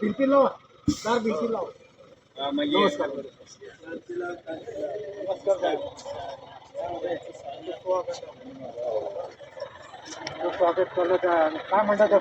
भिंती लावा चार भिंती लावा नमस्कार. स्वागत करलं काय म्हणतात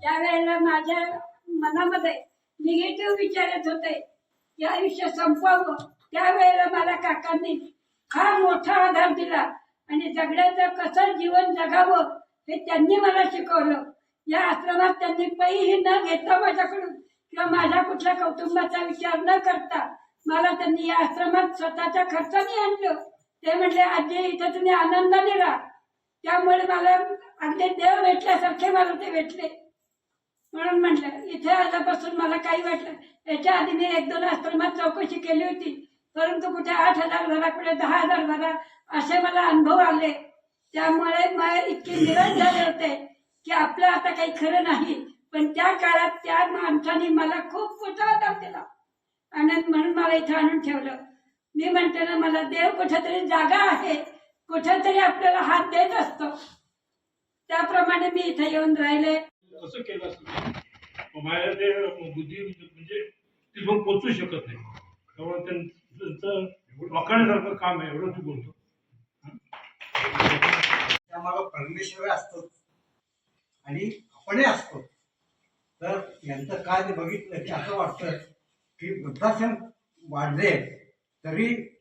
ज्या वेळेला माझ्या मनामध्ये निगेटिव्ह विचार येत होते. की आयुष्य संपवावं. त्यावेळेला मला काकांनी फार मोठा आधार दिला आणि जगण्याचं कसं जीवन जगावं हे त्यांनी मला शिकवलं. या आश्रमात त्यांनी पैही न घेता माझ्याकडून किंवा माझ्या कुठल्या कौटुंबाचा विचार न करता मला त्यांनी या आश्रमात स्वतःच्या खर्चाने आणलं. ते म्हणले आजी इथं तुम्ही आनंदाने राहा. त्यामुळे मला अगदी देव भेटल्यासारखे मला ते भेटले. इथे आल्यापासून मला काही वाटलं याच्या आधी मी एक दोन आश्रमात चौकशी केली होती. परंतु कुठे आठ हजार झाला कुठे दहा हजार झाला असे मला अनुभव आले. त्यामुळे मला इतके निराश झाले होते की आपलं आता काही खरं नाही. पण त्या काळात त्या माणसाने मला खूप मोठा दिला आणि म्हणून मला इथं आणून ठेवलं. मी म्हणते ना मला देव कुठेतरी जागा आहे. कुठेतरी आपल्याला हात देत असतो. त्याप्रमाणे मी इथे येऊन राहिले. कसं केलं माझ्या ते बुद्धी म्हणजे तिथून पोचू शकत नाही. त्यामुळे त्यांचं वाकण्यासारखं काम आहे एवढं तू बोलतो. त्यामागं परमेश्वर असतो. आणि आपणही असतो. तर यांचं कार्य बघितलं की असं वाटतं की वृद्धाश्रम वाढले तरी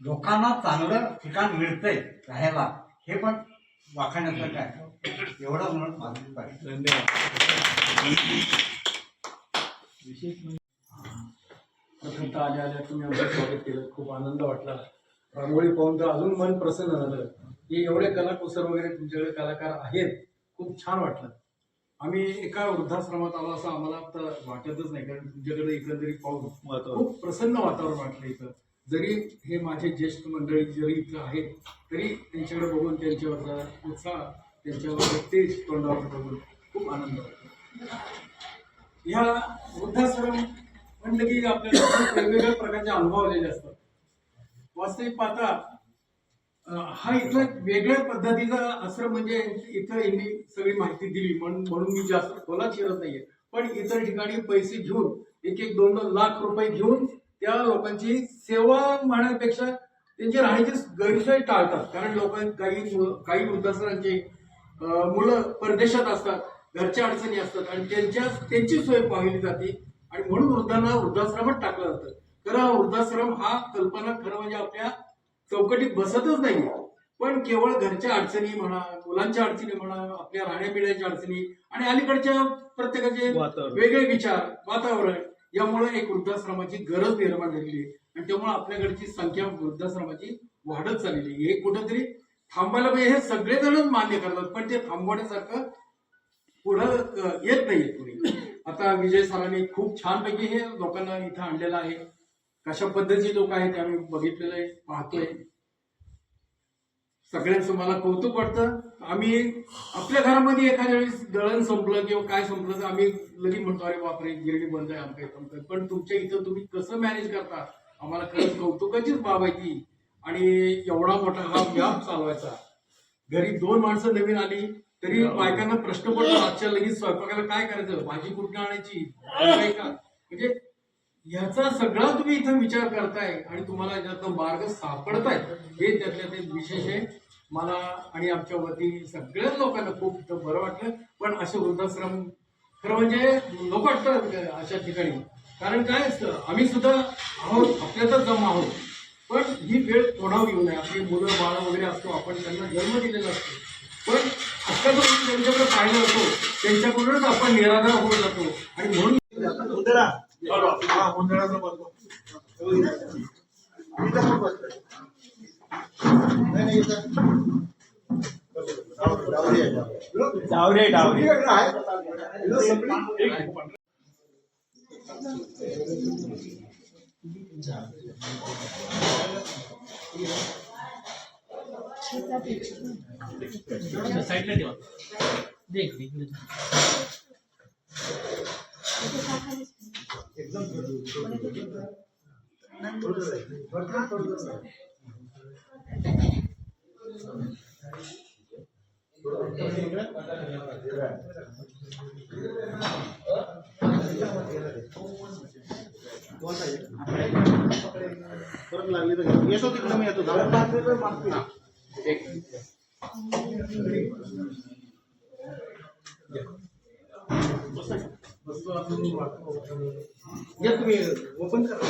लोकांना चांगलं ठिकाण मिळतंय राहायला. हे पण वाखाण्यातलं काय? एवढं म्हणून माझी पाहिजे प्रथमतः आल्या आल्या तुम्ही आमचं स्वागत केलं खूप आनंद वाटला रांगोळी पाहून तर अजून मन प्रसन्न झालं की एवढे कलाकुसर वगैरे तुमच्याकडे कलाकार आहेत खूप छान वाटलं आम्ही एका वृद्धाश्रमात आलो असं आम्हाला वाटतच नाही कारण तुमच्याकडे एकंदरीत पाहून खूप प्रसन्न वातावरण वाटलं इथं जरी हे माझे ज्येष्ठ मंडळी जरी इथं आहेत तरी त्यांच्याकडे बघून त्यांच्यावरचा उत्साह त्यांच्यावर तेज तोंडावर बघून खूप आनंद वाटतो ह्या वृद्धाश्रम म्हणलं की आपल्याला वेगवेगळ्या प्रकारचे अनुभव आलेले असतात. वास्तविक पाहता हा इथला एक वेगळ्या पद्धतीचा आश्रम म्हणजे इथं यांनी सगळी माहिती दिली म्हणून म्हणून मी जास्त खोलात शिरत नाहीये. पण इतर ठिकाणी पैसे घेऊन एक एक दोन दोन लाख रुपये घेऊन त्या लोकांची सेवा म्हणण्यापेक्षा त्यांची राहण्याची गैरसोय टाळतात. कारण लोक काही काही वृद्धाश्रमांची अं, मुलं परदेशात असतात घरच्या अडचणी असतात आणि त्यांच्या त्यांची सोय पाहिली जाते आणि म्हणून वृद्धांना वृद्धाश्रमात टाकलं जातं. खरं वृद्धाश्रम हा कल्पना खरं म्हणजे आपल्या चौकटीत बसतच नाही. पण केवळ घरच्या अडचणी म्हणा मुलांच्या अडचणी म्हणा आपल्या राहण्यापिण्याच्या अडचणी आणि अलीकडच्या प्रत्येकाचे. वेगळे विचार वातावरण यामुळे एक वृद्धाश्रमाची गरज निर्माण झालेली आहे. आणि त्यामुळे आपल्याकडची संख्या वृद्धाश्रमाची वाढत चाललेली आहे. हे कुठंतरी थांबायला पाहिजे. हे सगळेजणच मान्य करतात पण ते थांबवण्यासारखं पुढं येत नाहीये कुणी. आता विजय सरांनी खूप छानपैकी हे लोकांना इथं आणलेलं आहे. कशा पद्धतीचे लोक आहेत ते आम्ही बघितलेलं आहे पाहतोय. सगळ्यांचं मला कौतुक वाटतं. आम्ही आपल्या घरामध्ये एखाद्या वेळेस दळण संपलं किंवा काय संपलं तर आम्ही लगेच म्हणतो अरे बापरे गिरणी बंद आहे आमच्या इथं पण तुमच्या इथं तुम्ही कसं मॅनेज करता? आम्हाला खरंच कौतुकाचीच बाब आहे ती. आणि एवढा मोठा हा व्याप चालवायचा. घरी दोन माणसं नवीन आली तरी बायकांना प्रश्न पडतो आजच्या लगेच स्वयंपाकाला काय करायचं? भाजी कुठं आणायची? का? म्हणजे याचा सगळा तुम्ही इथं विचार करताय आणि तुम्हाला याच्यातनं मार्ग सापडताय हे त्यातल्या ते विशेष आहे. मला आणि आमच्या वतीने सगळ्याच लोकांना खूप इथं बरं वाटलं. पण असे वृद्धाश्रम खरं म्हणजे नको वाटतं अशा ठिकाणी. कारण काय असतं आम्ही सुद्धा आहोत आपल्यातच जमा आहोत. पण ही वेळ कोणावर येऊ नये. आपली मुलं बाळ वगैरे असतो आपण त्यांना जन्म दिलेला असतो. पण आत्तापर्यंत त्यांच्याकडे पाहिलं असतो त्यांच्याकडूनच आपण निराधार होऊन जातो. आणि म्हणून डावरे डावरे साईडला ठेवा. देख तर येतो तिकडे मी येतो जाऊ या तुम्ही ओपन करा